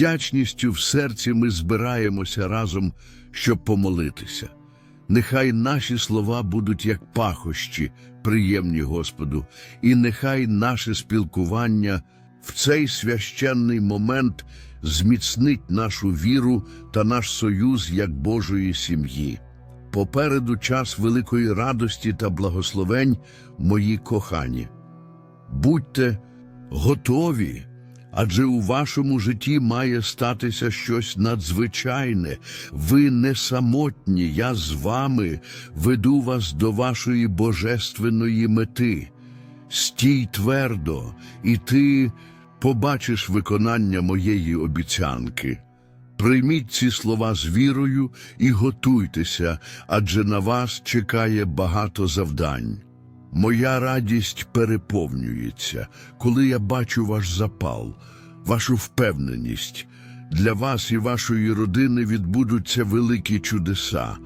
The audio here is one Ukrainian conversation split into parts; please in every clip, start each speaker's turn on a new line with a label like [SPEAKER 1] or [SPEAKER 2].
[SPEAKER 1] вдячністю в серці ми збираємося разом, щоб помолитися. Нехай наші слова будуть як пахощі, приємні Господу, і нехай наше спілкування в цей священний момент зміцнить нашу віру та наш союз як Божої сім'ї. Попереду час великої радості та благословень, мої кохані. Будьте готові, адже у вашому житті має статися щось надзвичайне. Ви не самотні, я з вами веду вас до вашої божественної мети. Стій твердо, і ти побачиш виконання моєї обіцянки. Прийміть ці слова з вірою і готуйтеся, адже на вас чекає багато завдань. Моя радість переповнюється, коли я бачу ваш запал, вашу впевненість. Для вас і вашої родини відбудуться великі чудеса.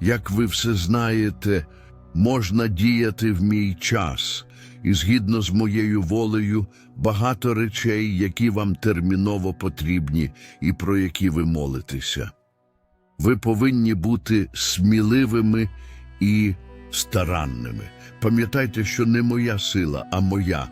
[SPEAKER 1] Як ви все знаєте, можна діяти в мій час, і згідно з моєю волею багато речей, які вам терміново потрібні і про які ви молитеся. Ви повинні бути сміливими і старанними. Пам'ятайте, що не моя сила, а моя.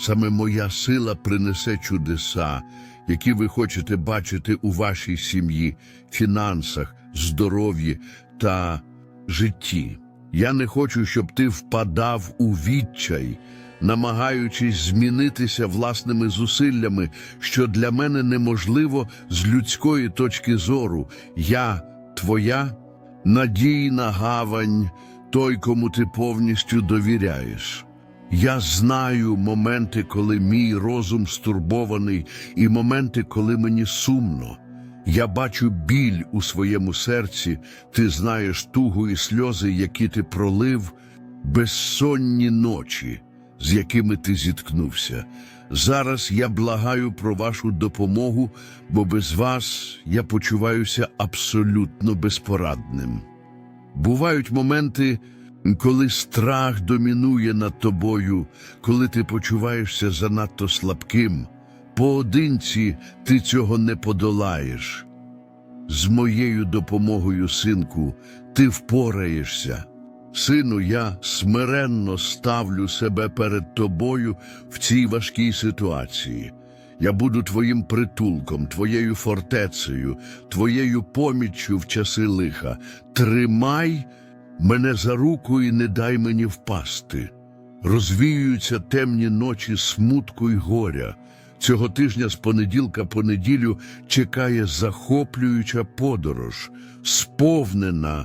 [SPEAKER 1] Саме моя сила принесе чудеса, які ви хочете бачити у вашій сім'ї, фінансах, здоров'ї та житті. Я не хочу, щоб ти впадав у відчай, намагаючись змінитися власними зусиллями, що для мене неможливо з людської точки зору. Я твоя надійна гавань, той, кому ти повністю довіряєш. Я знаю моменти, коли мій розум стурбований, і моменти, коли мені сумно. Я бачу біль у своєму серці, ти знаєш тугу і сльози, які ти пролив, безсонні ночі, з якими ти зіткнувся. Зараз я благаю про вашу допомогу, бо без вас я почуваюся абсолютно безпорадним. Бувають моменти, коли страх домінує над тобою, коли ти почуваєшся занадто слабким. Поодинці ти цього не подолаєш. З моєю допомогою, синку, ти впораєшся. Сину, я смиренно ставлю себе перед тобою в цій важкій ситуації. Я буду твоїм притулком, твоєю фортецею, твоєю поміччю в часи лиха. Тримай мене за руку і не дай мені впасти. Розвіюються темні ночі смутку й горя. Цього тижня з понеділка по неділю чекає захоплююча подорож, сповнена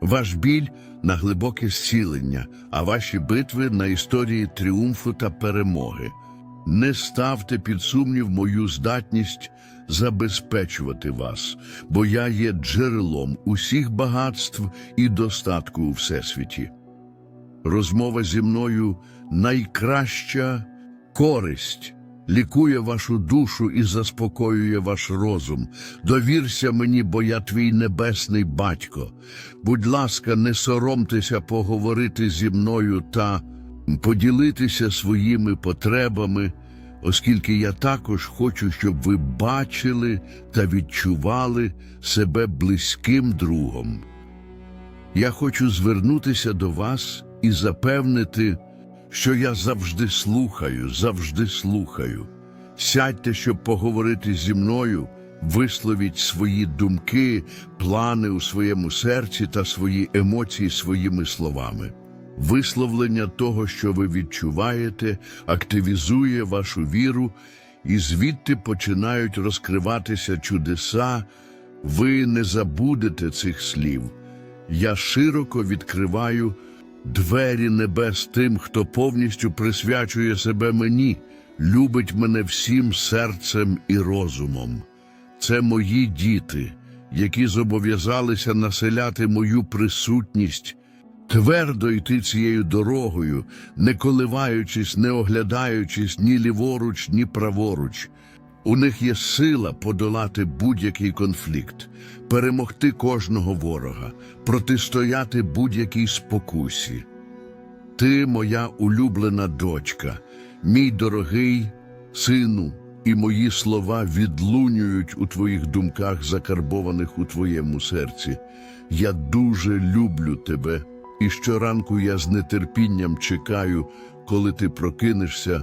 [SPEAKER 1] ваш біль на глибоке зцілення, а ваші битви на історії тріумфу та перемоги. Не ставте під сумнів мою здатність забезпечувати вас, бо я є джерелом усіх багатств і достатку у всесвіті. Розмова зі мною найкраща користь лікує вашу душу і заспокоює ваш розум. Довірся мені, бо я твій небесний батько. Будь ласка, не соромтеся поговорити зі мною та поділитися своїми потребами, оскільки я також хочу, щоб ви бачили та відчували себе близьким другом. Я хочу звернутися до вас і запевнити, що я завжди слухаю, завжди слухаю. Сядьте, щоб поговорити зі мною, висловіть свої думки, плани у своєму серці та свої емоції своїми словами. Висловлення того, що ви відчуваєте, активізує вашу віру, і звідти починають розкриватися чудеса. Ви не забудете цих слів. Я широко відкриваю двері небес тим, хто повністю присвячує себе мені, любить мене всім серцем і розумом. Це мої діти, які зобов'язалися населяти мою присутність, твердо йти цією дорогою, не коливаючись, не оглядаючись ні ліворуч, ні праворуч. У них є сила подолати будь-який конфлікт, перемогти кожного ворога, протистояти будь-якій спокусі. Ти, моя улюблена дочка, мій дорогий сину, і мої слова відлунюють у твоїх думках, закарбованих у твоєму серці. Я дуже люблю тебе, і щоранку я з нетерпінням чекаю, коли ти прокинешся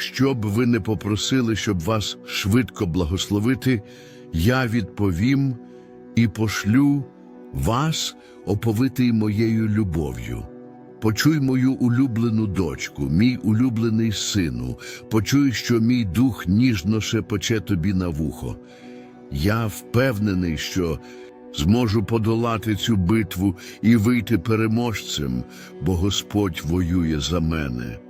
[SPEAKER 1] Що б ви не попросили, щоб вас швидко благословити, я відповім і пошлю вас, оповитий моєю любов'ю. Почуй мою улюблену дочку, мій улюблений сину, почуй, що мій дух ніжно шепоче тобі на вухо. Я впевнений, що зможу подолати цю битву і вийти переможцем, бо Господь воює за мене.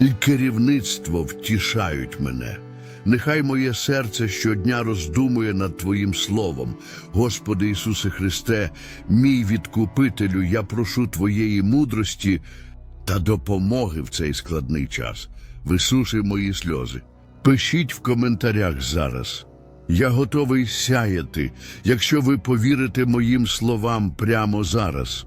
[SPEAKER 1] і керівництво втішають мене. Нехай моє серце щодня роздумує над Твоїм Словом. Господи Ісусе Христе, мій відкупителю, я прошу Твоєї мудрості та допомоги в цей складний час. Висуши мої сльози. Пишіть в коментарях зараз. Я готовий сяяти, якщо ви повірите моїм словам прямо зараз.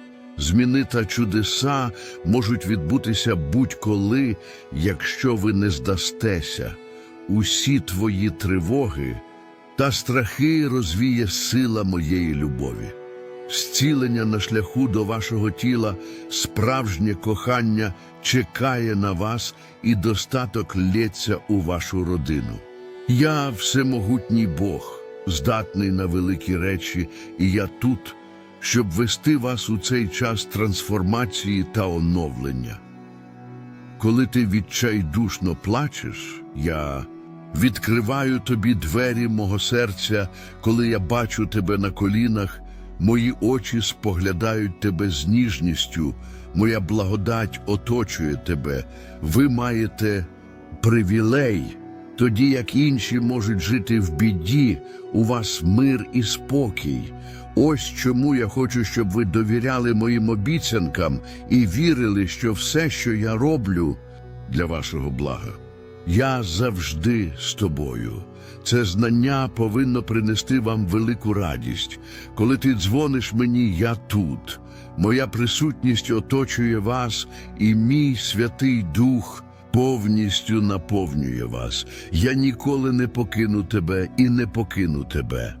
[SPEAKER 1] Зміни та чудеса можуть відбутися будь-коли, якщо ви не здастеся. Усі твої тривоги та страхи розвіє сила моєї любові. Зцілення на шляху до вашого тіла, справжнє кохання чекає на вас і достаток лється у вашу родину. Я всемогутній Бог, здатний на великі речі, і я тут, щоб вести вас у цей час трансформації та оновлення. Коли ти відчайдушно плачеш, я відкриваю тобі двері мого серця, коли я бачу тебе на колінах, мої очі споглядають тебе з ніжністю, моя благодать оточує тебе. Ви маєте привілей, тоді як інші можуть жити в біді, у вас мир і спокій. Ось чому я хочу, щоб ви довіряли моїм обіцянкам і вірили, що все, що я роблю, для вашого блага. Я завжди з тобою. Це знання повинно принести вам велику радість. Коли ти дзвониш мені, я тут. Моя присутність оточує вас, і мій Святий Дух повністю наповнює вас. Я ніколи не покину тебе і не покину тебе.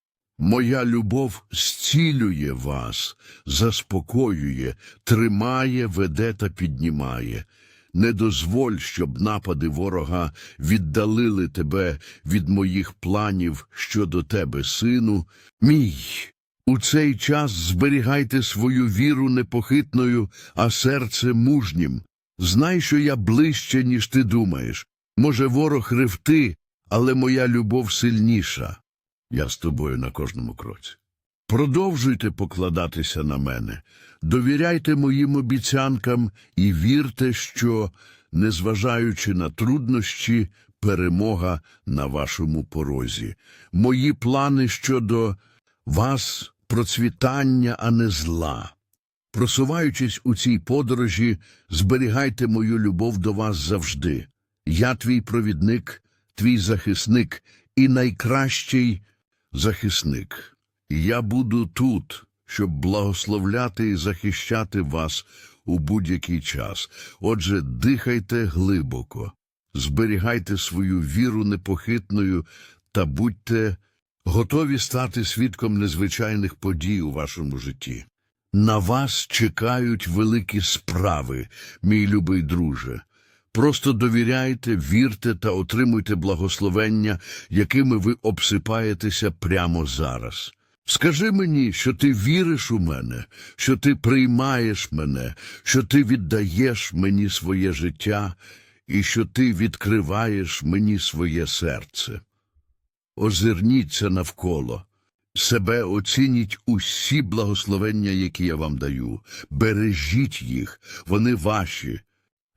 [SPEAKER 1] Моя любов зцілює вас, заспокоює, тримає, веде та піднімає. Не дозволь, щоб напади ворога віддалили тебе від моїх планів щодо тебе, сину. Мій. У цей час зберігайте свою віру непохитною, а серце мужнім. Знай, що я ближче, ніж ти думаєш. Може, ворог ревти, але моя любов сильніша. Я з тобою на кожному кроці. Продовжуйте покладатися на мене, довіряйте моїм обіцянкам і вірте, що, незважаючи на труднощі, перемога на вашому порозі. Мої плани щодо вас процвітання, а не зла. Просуваючись у цій подорожі, зберігайте мою любов до вас завжди. Я твій провідник, твій захисник і найкращий захисник. Я буду тут, щоб благословляти і захищати вас у будь-який час. Отже, дихайте глибоко, зберігайте свою віру непохитною та будьте готові стати свідком незвичайних подій у вашому житті. На вас чекають великі справи, мій любий друже. Просто довіряйте, вірте та отримуйте благословення, якими ви обсипаєтеся прямо зараз. Скажи мені, що ти віриш у мене, що ти приймаєш мене, що ти віддаєш мені своє життя і що ти відкриваєш мені своє серце. Озирніться навколо. Себе оцініть усі благословення, які я вам даю. Бережіть їх, вони ваші.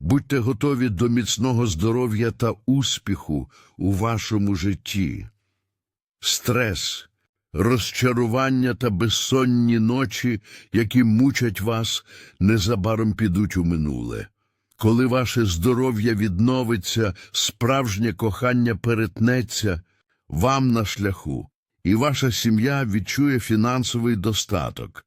[SPEAKER 1] Будьте готові до міцного здоров'я та успіху у вашому житті. Стрес, розчарування та безсонні ночі, які мучать вас, незабаром підуть у минуле. Коли ваше здоров'я відновиться, справжнє кохання перетнеться вам на шляху, і ваша сім'я відчує фінансовий достаток.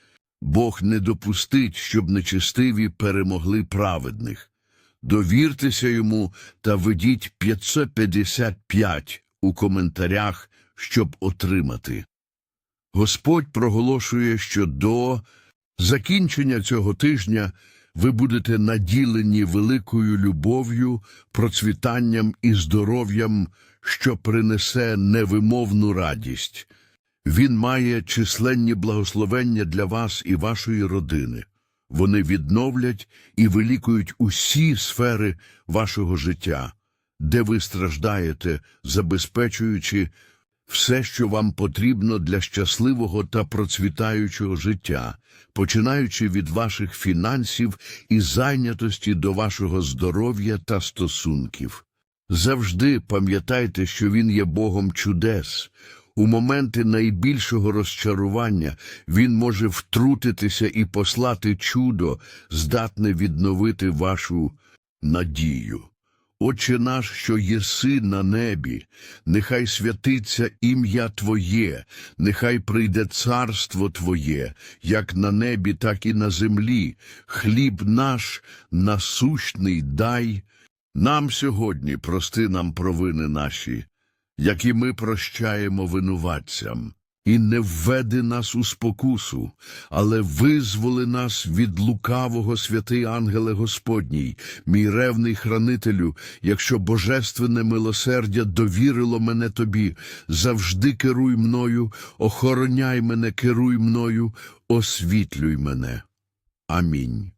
[SPEAKER 1] Бог не допустить, щоб нечестиві перемогли праведних. Довіртеся йому та ведіть 555 у коментарях, щоб отримати. Господь проголошує, що до закінчення цього тижня ви будете наділені великою любов'ю, процвітанням і здоров'ям, що принесе невимовну радість. Він має численні благословення для вас і вашої родини. Вони відновлять і вилікують усі сфери вашого життя, де ви страждаєте, забезпечуючи все, що вам потрібно для щасливого та процвітаючого життя, починаючи від ваших фінансів і зайнятості до вашого здоров'я та стосунків. Завжди пам'ятайте, що Він є Богом чудес. У моменти найбільшого розчарування він може втрутитися і послати чудо, здатне відновити вашу надію. Отче наш, що єси на небі, нехай святиться ім'я Твоє, нехай прийде царство Твоє, як на небі, так і на землі. Хліб наш насущний дай. Нам сьогодні прости нам провини наші, як і ми прощаємо винуватцям. І не введи нас у спокусу, але визволи нас від лукавого святий ангеле Господній, мій ревний хранителю, якщо божественне милосердя довірило мене тобі, завжди керуй мною, охороняй мене, керуй мною, освітлюй мене. Амінь.